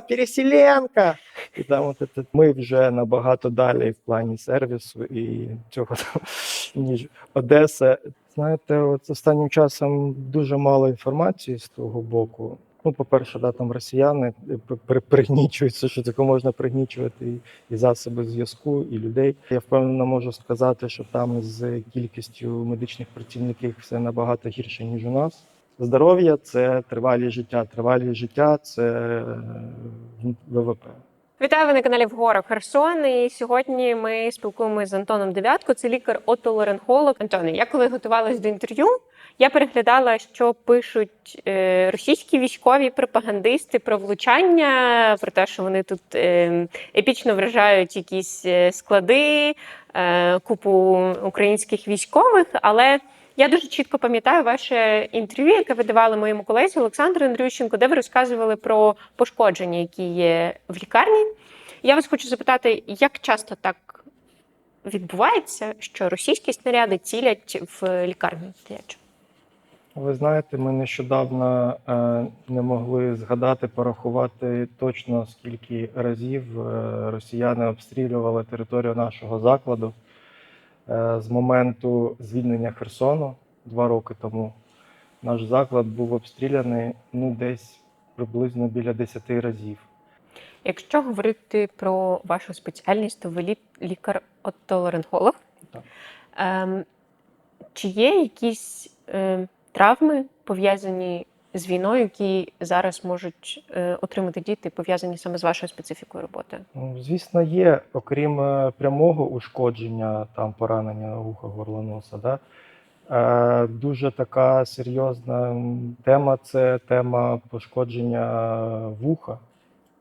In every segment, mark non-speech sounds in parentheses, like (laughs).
що, переселенка? І там от це, ми вже набагато далі в плані сервісу і цього ніж Одеса. Знаєте, от останнім часом дуже мало інформації з того боку. Ну, по-перше, да, там росіяни при- при- пригнічуються, що таке можна пригнічувати і, і засоби зв'язку, і людей. Я впевнено можу сказати, що там з кількістю медичних працівників все набагато гірше, ніж у нас. Здоров'я це тривалість життя. Тривалість життя це е, ВВП. Вітаю ви на каналі Вгорах Херсон. І сьогодні ми спілкуємося з Антоном Дев'ятко. Це лікар отоларинголог. Антоне, я коли готувалась до інтерв'ю, я переглядала, що пишуть е, російські військові пропагандисти про влучання, про те, що вони тут е, епічно вражають якісь склади, купу українських військових. Але я дуже чітко пам'ятаю ваше інтерв'ю, яке ви давали моєму колезі Олександру Андрющенко, де ви розказували про пошкодження, які є в лікарні. Я вас хочу запитати, як часто так відбувається, що російські снаряди цілять в дитячу? Ви знаєте, ми нещодавно е, не могли згадати, порахувати точно скільки разів е, росіяни обстрілювали територію нашого закладу з моменту звільнення Херсону два роки тому. Наш заклад був обстріляний ну десь приблизно біля 10 разів. Якщо говорити про вашу спеціальність, то ви лікар-отоларинголог. Так. Ем, чи є якісь е, травми пов'язані з війною, які зараз можуть е, отримати діти, пов'язані саме з вашою специфікою роботи? Ну, звісно, є, окрім е, прямого ушкодження, там поранення вуха, горла носа, да? е, дуже така серйозна тема це тема пошкодження вуха,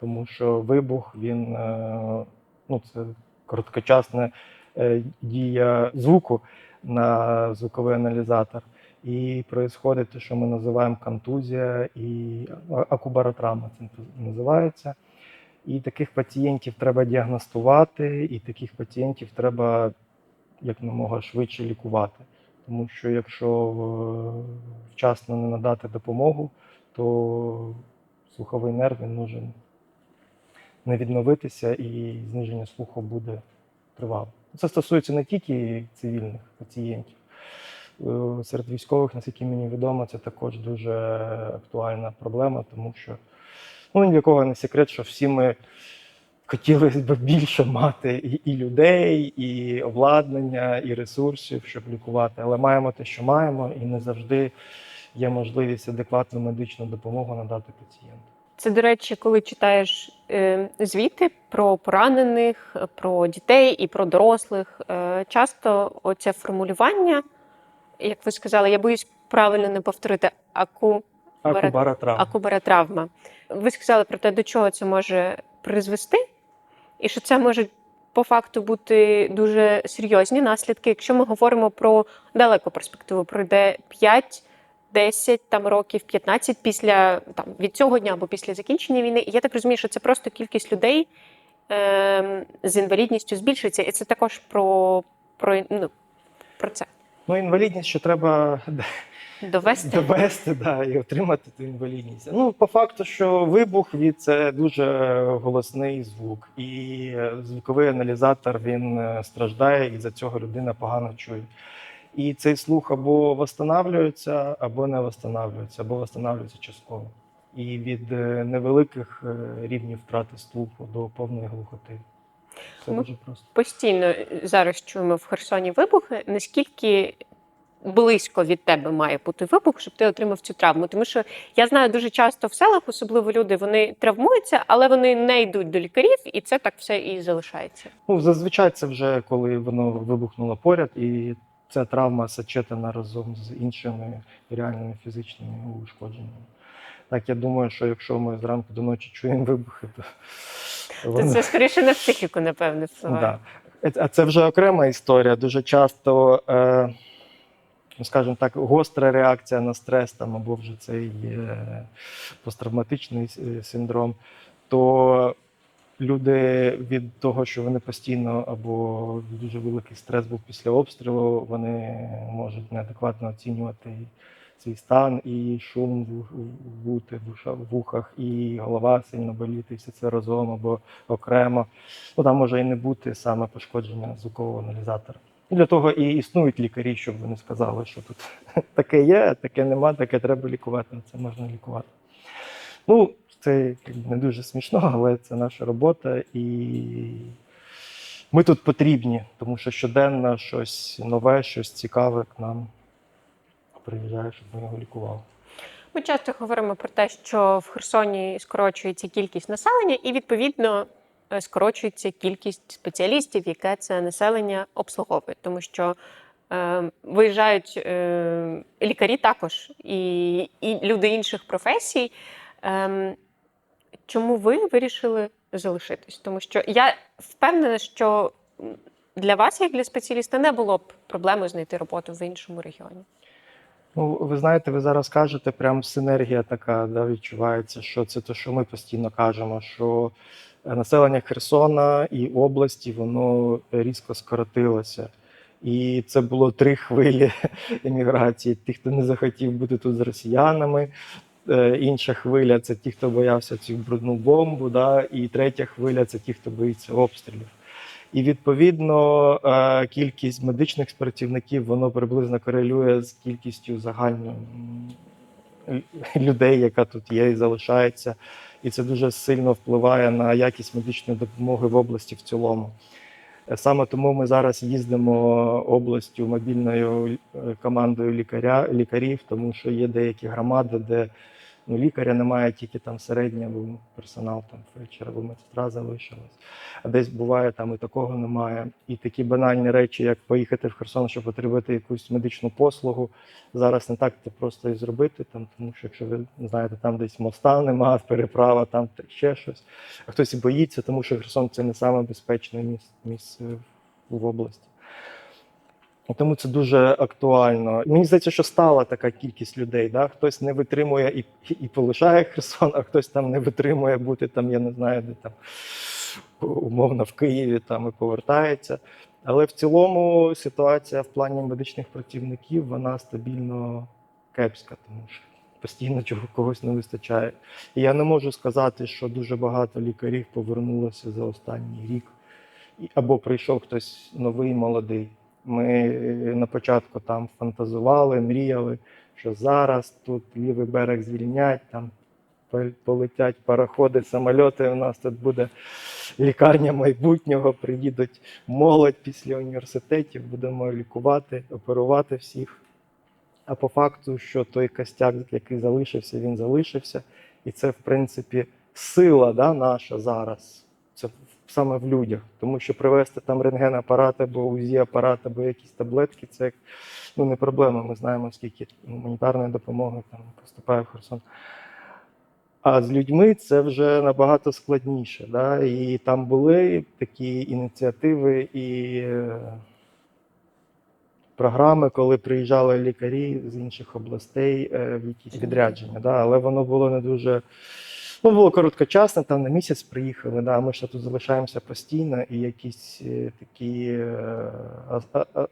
тому що вибух він ну, це короткочасна дія звуку на звуковий аналізатор. І відбувається те, що ми називаємо контузія і акубаротравма, це називається. І таких пацієнтів треба діагностувати, і таких пацієнтів треба якомога швидше лікувати. Тому що якщо е, вчасно не надати допомогу, то слуховий нерв він може не відновитися і зниження слуху буде тривалим. Це стосується не тільки цивільних пацієнтів. Е, Серед військових, наскільки мені відомо, це також дуже актуальна проблема, тому що ну, ні не секрет, що всі ми хотіли б більше мати і, і людей, і обладнання, і ресурсів, щоб лікувати. Але маємо те, що маємо, і не завжди є можливість адекватну медичну допомогу надати пацієнту. Це, до речі, коли читаєш е, звіти про поранених, про дітей і про дорослих, е, часто оце формулювання, як ви сказали, я боюсь правильно не повторити, аку, Барат- Акубаротравма. акубаротравма. Ви сказали про те, до чого це може призвести, і що це може по факту бути дуже серйозні наслідки, якщо ми говоримо про далеку перспективу, пройде 5, 10 там років, 15 після там від цього дня або після закінчення війни. І я так розумію, що це просто кількість людей ем, з інвалідністю збільшиться, і це також про, про, ну, про це Ну, інвалідність, що треба довести. довести да, і отримати ту інвалідність. Ну, по факту, що вибух від це дуже голосний звук, і звуковий аналізатор він е, страждає, і за цього людина погано чує. І цей слух або восстанавлюється, або не восстанавлюється, або восстанавлюється частково. І від е, невеликих е, рівнів втрати слуху до повної глухоти. Все дуже просто. постійно зараз чуємо в Херсоні вибухи. Наскільки близько від тебе має бути вибух, щоб ти отримав цю травму? Тому що я знаю дуже часто в селах, особливо люди, вони травмуються, але вони не йдуть до лікарів, і це так все і залишається. Ну, зазвичай це вже коли воно вибухнуло поряд, і ця травма сочетана разом з іншими реальними фізичними ушкодженнями. Так, я думаю, що якщо ми зранку до ночі чуємо вибухи, То вони- це скоріше на психіку, напевне, впливає. да. А це вже окрема історія. Дуже часто, е, ну, скажімо так, гостра реакція на стрес там, або вже цей е, посттравматичний синдром, то люди від того, що вони постійно або дуже великий стрес був після обстрілу, вони можуть неадекватно оцінювати цей стан, і шум в, вухах, і голова сильно боліти, і все це разом або окремо. Ну там може і не бути саме пошкодження звукового аналізатора. І для того і існують лікарі, щоб вони сказали, що тут (laughs) таке є, таке нема, таке треба лікувати. Це можна лікувати. Ну, це не дуже смішно, (laughs) але це наша робота, і ми тут потрібні, тому що щоденно щось нове, щось цікаве к нам приїжджає, щоб ми його лікували. Ми часто говоримо про те, що в Херсоні скорочується кількість населення, і відповідно е, скорочується кількість спеціалістів, яке це населення обслуговує, тому що е, виїжджають е, лікарі також і, і люди інших професій. Е, чому ви вирішили залишитись? Тому що я впевнена, що для вас, як для спеціаліста, не було б проблеми знайти роботу в іншому регіоні. Ну, ви знаєте, ви зараз кажете, прям синергія така да, відчувається, що це те, що ми постійно кажемо, що е, населення Херсона і області воно різко скоротилося. І це було три хвилі (laughs) еміграції. Ті, хто не захотів бути тут з росіянами. Е, Інша хвиля це ті, хто боявся цю брудну бомбу. Да? І третя хвиля це ті, хто боїться обстрілів. І відповідно е, кількість медичних працівників воно приблизно корелює з кількістю загальною м, людей, яка тут є і залишається. І це дуже сильно впливає на якість медичної допомоги в області в цілому. Е, Саме тому ми зараз їздимо областю мобільною е, командою лікаря, лікарів, тому що є деякі громади, де ну, лікаря немає, тільки там середній або персонал, там фельдшер або медсестра залишилась. А десь буває, там і такого немає. І такі банальні речі, як поїхати в Херсон, щоб отримати якусь медичну послугу, зараз не так це просто і зробити, там, тому що якщо ви знаєте, там десь моста нема, (laughs) переправа, там ще щось. А хтось і боїться, тому що Херсон це не саме безпечне місце в області. Тому це дуже актуально. Мені здається, що стала така кількість людей. Да? Хтось не витримує і, і полишає Херсон, а хтось там не витримує бути там, я не знаю, де там умовно в Києві там і повертається. Але в цілому ситуація в плані медичних працівників вона стабільно кепська, тому що постійно чого когось не вистачає. І я не можу сказати, що дуже багато лікарів повернулося за останній рік, або прийшов хтось новий, молодий. Ми е, на початку там фантазували, мріяли, що зараз тут лівий берег звільнять, там полетять пароходи, самольоти. У нас тут буде лікарня майбутнього. Приїдуть молодь після університетів, будемо лікувати, оперувати всіх. А по факту, що той костяк, який залишився, він залишився. І це, в принципі, сила да, наша зараз. Це саме в людях. Тому що привезти там рентген-апарат або УЗІ-апарат, або якісь таблетки, це як, ну, не проблема. Ми знаємо, скільки гуманітарної допомоги там поступає в Херсон. А з людьми це вже набагато складніше. Да? І там були такі ініціативи і е, програми, коли приїжджали лікарі з інших областей е, в якісь відрядження. Да? Але воно було не дуже. Ну, було короткочасно, там на місяць приїхали. Да? Ми ще тут залишаємося постійно, і якісь е, такі е,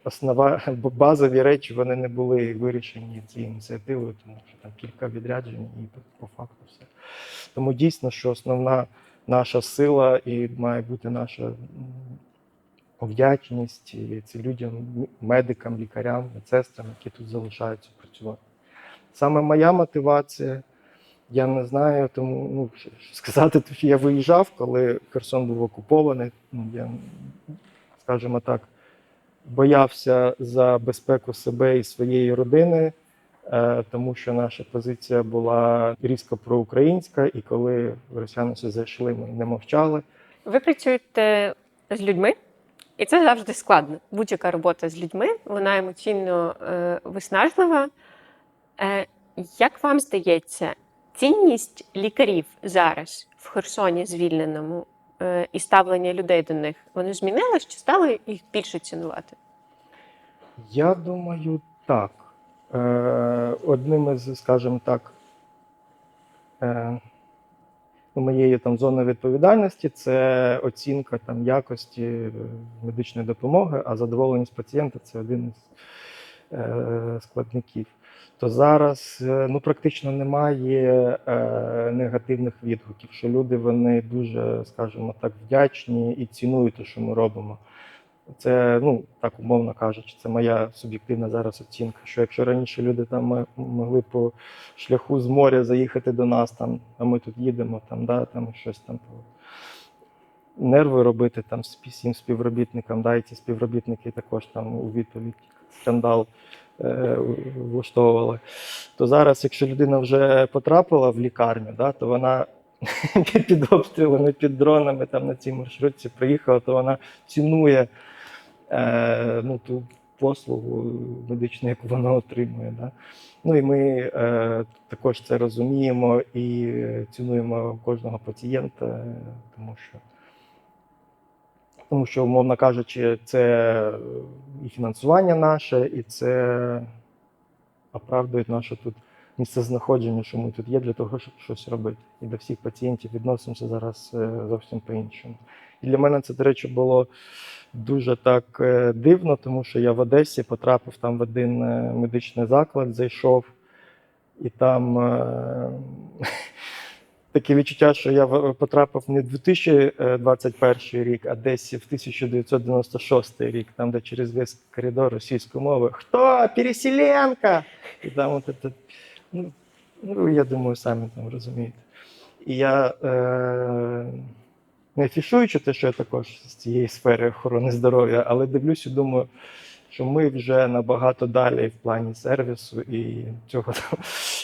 основа, базові речі вони не були вирішені цією ініціативою, тому що там кілька відряджень і по, факту все. Тому дійсно, що основна наша сила і має бути наша вдячність це людям, медикам, лікарям, медсестрам, які тут залишаються працювати. Саме моя мотивація, я не знаю, тому ну, сказати, що (laughs) я виїжджав, коли Херсон був окупований. Ну, я, скажімо так, боявся за безпеку себе і своєї родини, е, тому що наша позиція була різко проукраїнська, і коли росіяни сюди зайшли, ми не мовчали. Ви працюєте з людьми, і це завжди складно. Будь-яка робота з людьми, вона емоційно е, виснажлива. Е, як вам здається, цінність лікарів зараз в Херсоні звільненому е, і ставлення людей до них, воно змінилось чи стали їх більше цінувати? Я думаю, так. Е, одним із, скажімо так, е, ну, моєї там зони відповідальності це оцінка там якості медичної допомоги, а задоволеність пацієнта це один із складників. То зараз е, ну, практично немає е, негативних відгуків, що люди вони дуже, скажімо так, вдячні і цінують те, що ми робимо. Це, ну, так умовно кажучи, це моя суб'єктивна зараз оцінка. Що якщо раніше люди там могли по шляху з моря заїхати до нас, там, а ми тут їдемо, там, да, там щось там нерви робити там всім співробітникам, да, і ті співробітники також там у відповідь скандал влаштовували. То зараз, якщо людина вже потрапила в лікарню, да, то вона (laughs) під обстрілами, під дронами там на цій маршрутці приїхала, то вона цінує е, ну, ту послугу медичну, яку вона отримує. Да. Ну і ми е, також це розуміємо і е, цінуємо кожного пацієнта, е, тому що, тому що, умовно кажучи, це і фінансування наше, і це оправдує наше тут місце знаходження, що ми тут є для того, щоб щось робити. І до всіх пацієнтів відносимося зараз е, зовсім по-іншому. І для мене це, до речі, було дуже так е, дивно, тому що я в Одесі потрапив там в один е, медичний заклад, зайшов, і там е, таке відчуття, що я потрапив не в 2021 рік, а десь в 1996 рік, там, де через весь коридор російської мови Хто? Переселенка? І там от це, ну, ну, я думаю, самі там розумієте. І я е, не афішуючи те, що я також з цієї сфери охорони здоров'я, але дивлюсь і думаю, що ми вже набагато далі в плані сервісу і цього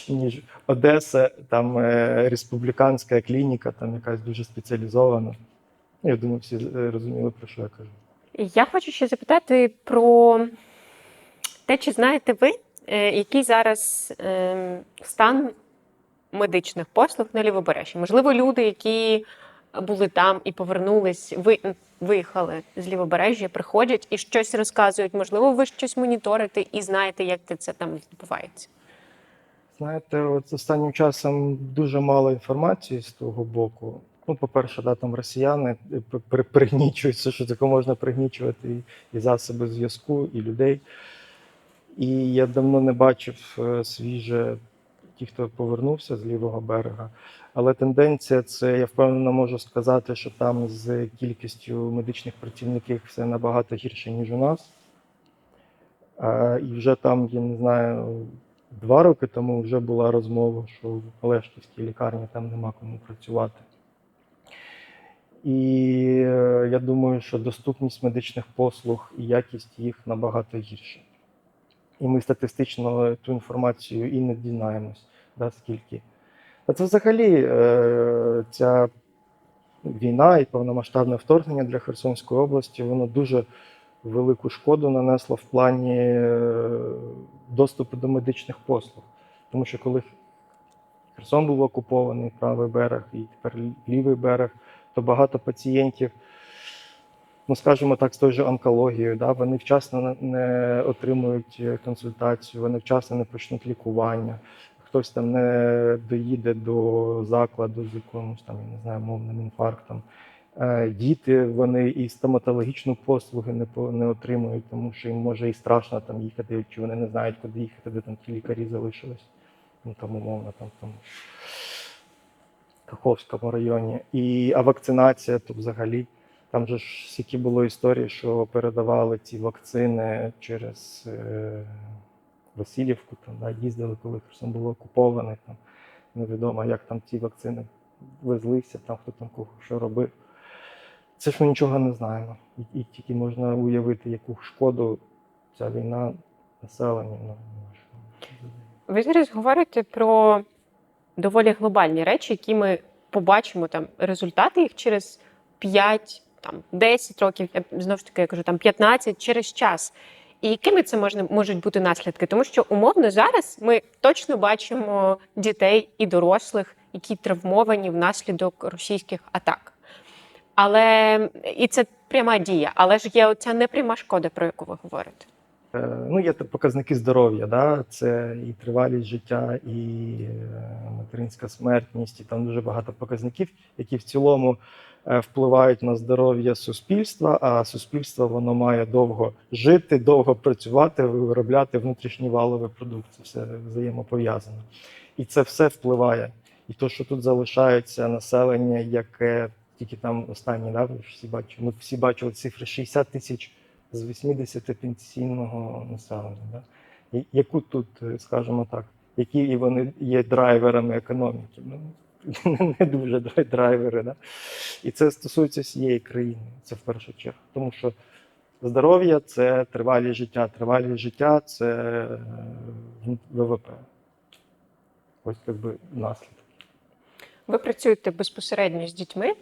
там, ніж Одеса, там е, республіканська клініка, там якась дуже спеціалізована. Я думаю, всі розуміли, про що я кажу. Я хочу ще запитати про те, чи знаєте ви, е, який зараз ем, стан медичних послуг на лівобережжі? Можливо, люди, які були там і повернулись, ви виїхали з лівобережжя, приходять і щось розказують. Можливо, ви щось моніторите і знаєте, як це там відбувається. Знаєте, от останнім часом дуже мало інформації з того боку. Ну, по-перше, да, там росіяни при- при- пригнічують все, що таке можна пригнічувати, і, і засоби зв'язку, і людей. І я давно не бачив е, свіже ті, хто повернувся з лівого берега. Але тенденція це, я впевнено можу сказати, що там з кількістю медичних працівників все набагато гірше, ніж у нас. А, і вже там, я не знаю, два роки тому вже була розмова, що в Олешківській лікарні там нема кому працювати. І е, я думаю, що доступність медичних послуг і якість їх набагато гірша. І ми статистично ту інформацію і не дізнаємось, да, скільки. А це взагалі е, ця війна і повномасштабне вторгнення для Херсонської області, воно дуже велику шкоду нанесло в плані е, доступу до медичних послуг. Тому що коли Херсон був окупований, правий берег і тепер лівий берег, то багато пацієнтів, ну скажімо так, з тою же онкологією, да, вони вчасно не- не отримують е, консультацію, вони вчасно не почнуть лікування. Хтось там не доїде до закладу з якимось там, я не знаю, мовним інфарктом. Е, Діти вони і стоматологічну послуги не, по- не отримують, тому що їм може і страшно там їхати, чи вони не знають, куди їхати, де там ті лікарі залишились. Ну там умовно там тому Каховському районі. І а вакцинація то взагалі. Там же ж скільки було історій, що передавали ці вакцини через е, Васильівку, там да, їздили, коли Херсон було окупований. Там невідомо, як там ці вакцини везлися, там хто там кого що робив. Це ж ми нічого не знаємо. І, і тільки можна уявити, яку шкоду ця війна населенню ну, нашому. Ви зараз говорите про доволі глобальні речі, які ми побачимо там результати їх через 5, там 10 років, я знову ж таки я кажу, там 15 через час. І якими це можна можуть бути наслідки? Тому що умовно зараз ми точно бачимо дітей і дорослих, які травмовані внаслідок російських атак. Але і це пряма дія, але ж є оця непряма шкода, про яку ви говорите. Е, Ну, є показники здоров'я, да? це і тривалість життя, і е, материнська смертність, і там дуже багато показників, які в цілому е, впливають на здоров'я суспільства, а суспільство воно має довго жити, довго працювати, виробляти внутрішній валовий продукт. Все взаємопов'язано. І це все впливає. І то, що тут залишається населення, яке тільки там останні, да, всі бачили, ми всі бачили цифри 60 тисяч з 80 пенсійного населення. Да? І Яку тут, е, скажімо так, які вони є драйверами економіки? Ну, (laughs) не дуже драйвери. Да? І це стосується всієї країни, це в першу чергу. Тому що здоров'я це тривалість життя, тривалість життя це е, ВВП. Ось якби наслідок. Ви працюєте безпосередньо з дітьми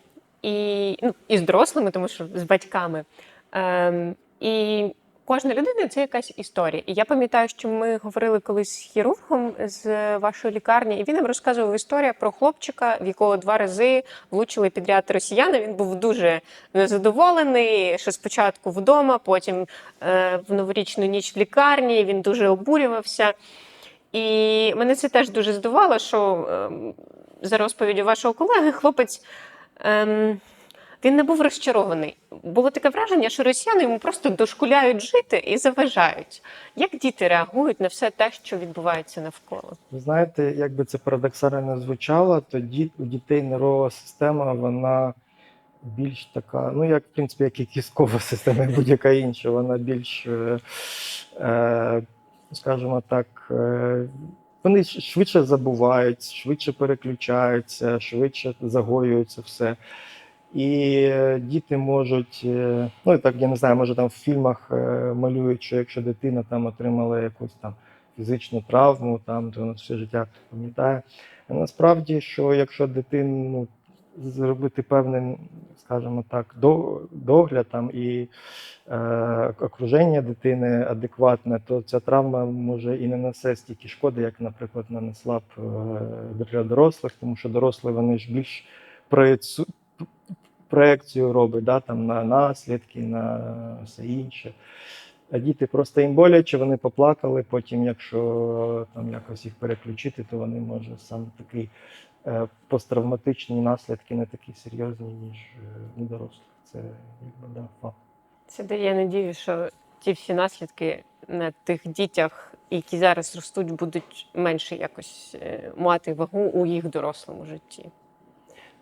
і, ну, і з дорослими, тому що з батьками. Ем, і кожна людина це якась історія. І я пам'ятаю, що ми говорили колись з хірургом з вашої лікарні, і він нам розказував історію про хлопчика, в якого два рази влучили підряд росіяни. Він був дуже незадоволений, що спочатку вдома, потім е, в новорічну ніч в лікарні. Він дуже обурювався. І мене це теж дуже здивувало, що ем, за розповіддю вашого колеги, хлопець ем, він не був розчарований. Було таке враження, що росіяни йому просто дошкуляють жити і заважають. Як діти реагують на все те, що відбувається навколо? Ви знаєте, як би це парадоксально не звучало, то діт, у дітей нервова система, вона більш така, ну як в принципі, як і кісткова (laughs) система, як будь-яка інша, вона більш, е, е, скажімо так, е, вони швидше забувають, швидше переключаються, швидше загоюються все. І е, діти можуть, е, ну так я не знаю, може там в фільмах е, малюють, що якщо дитина там отримала якусь там фізичну травму, там то вона все життя пам'ятає. А насправді, що якщо дитину ну, зробити певний, скажімо так, догляд там і е, окруження дитини адекватне, то ця травма може і не несе стільки шкоди, як, наприклад, нанесла б е, для дорослих, тому що дорослі вони ж більш проєцю- проекцію робить да, там, на наслідки, на все інше. А діти просто їм боляче, вони поплакали. Потім, якщо там якось їх переключити, то вони можуть саме такий посттравматичні наслідки не такі серйозні, ніж е, у дорослих. Це якби да, факт. Це дає надію, що ті всі наслідки на тих дітях, які зараз ростуть, будуть менше якось е, мати вагу у їх дорослому житті.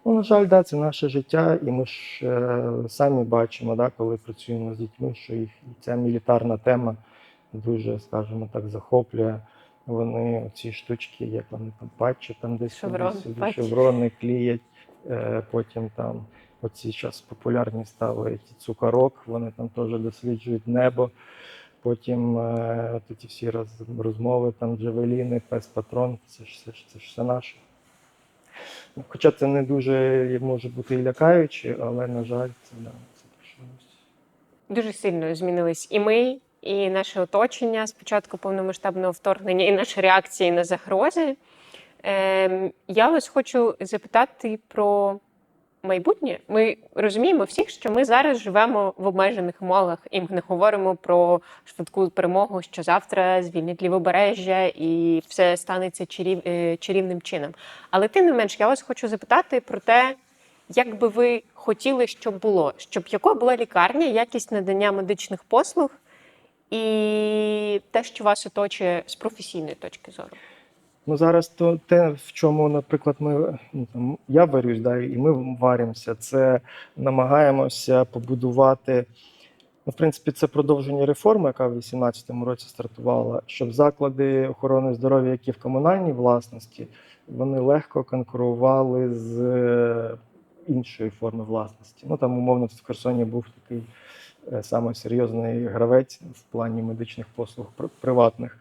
Ну, на жаль, да, це наше життя, і ми ж е, самі бачимо, да, коли працюємо з дітьми, що їх ця мілітарна тема дуже, скажімо так, захоплює. Вони ці штучки, як вони там патчі, там десь Шеврон, сюди, патчі. шеврони кліють, е, потім там оці зараз популярні стали ті цукорок, вони там теж досліджують небо. Потім е, от ці всі роз, розмови, там джавеліни, пес патрон, це ж це ж це ж все наше. Ну, Хоча це не дуже може бути і лякаюче, але, на жаль, це, да, це щось. Дуже сильно змінились і ми, і наше оточення з початку повномасштабного вторгнення, і наші реакції на загрози. Ем, я вас хочу запитати про майбутнє. Ми розуміємо всіх, що ми зараз живемо в обмежених умовах, і ми не говоримо про швидку перемогу, що завтра звільнять лівобережжя і все станеться чарів, е, чарівним чином. Але тим не менш, я вас хочу запитати про те, як би ви хотіли, щоб було, щоб якою була лікарня, якість надання медичних послуг і те, що вас оточує з професійної точки зору. Ну зараз то те, в чому, наприклад, ми ну, там, я варюсь, да, і ми варимося, це намагаємося побудувати. Ну, в принципі, це продовження реформи, яка в 2018 році стартувала, щоб заклади охорони здоров'я, які в комунальній власності, вони легко конкурували з е, іншої форми власності. Ну там, умовно, в Херсоні був такий е, самий серйозний гравець в плані медичних послуг при- приватних.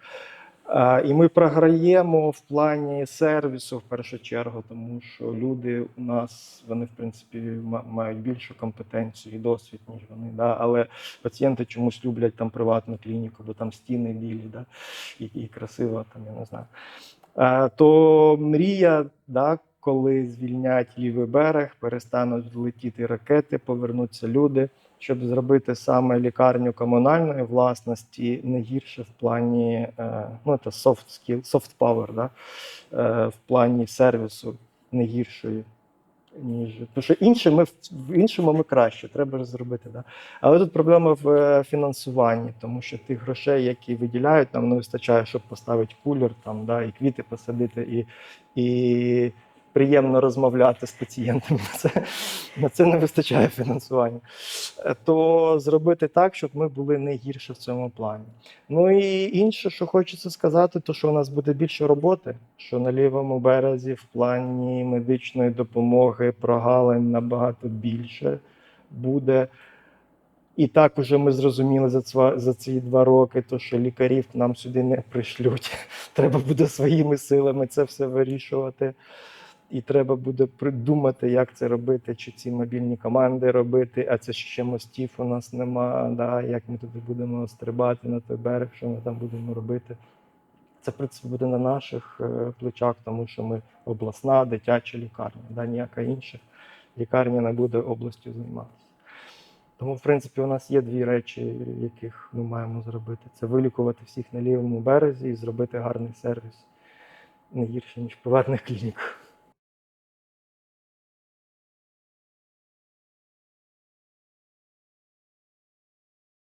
І ми програємо в плані сервісу в першу чергу, тому що люди у нас вони в принципі мають більшу компетенцію і досвід, ніж вони. Да? Але пацієнти чомусь люблять там приватну клініку, бо там стіни білі, да? і, і красиво, там я не знаю. То мрія, да, коли звільнять лівий берег, перестануть летіти ракети, повернуться люди щоб зробити саме лікарню комунальної власності не гірше в плані е, ну, це soft skill, soft power, да? е, в плані сервісу не гіршої. ніж. Тому що інше ми в- в іншому ми краще, треба ж зробити. Да? Але тут проблема в е, фінансуванні, тому що тих грошей, які виділяють, нам не вистачає, щоб поставити кулер, там, да, і квіти посадити, і, і приємно розмовляти з пацієнтами. На це, на це не вистачає фінансування. Е, То зробити так, щоб ми були не гірше в цьому плані. Ну і інше, що хочеться сказати, то що у нас буде більше роботи, що на лівому березі в плані медичної допомоги прогалин набагато більше буде. І так уже ми зрозуміли за, цва- за ці два роки, то що лікарів нам сюди не пришлють. (laughs) Треба буде своїми силами це все вирішувати. І треба буде придумати, як це робити, чи ці мобільні команди робити, а це ще мостів у нас нема. Да, як ми туди будемо стрибати на той берег, що ми там будемо робити. Це в принципі буде на наших е, плечах, тому що ми обласна дитяча лікарня, да, ніяка інша лікарня не буде областю займатися. Тому, в принципі, у нас є дві речі, яких ми маємо зробити: це вилікувати всіх на лівому березі і зробити гарний сервіс не гірше, ніж приватних клініках.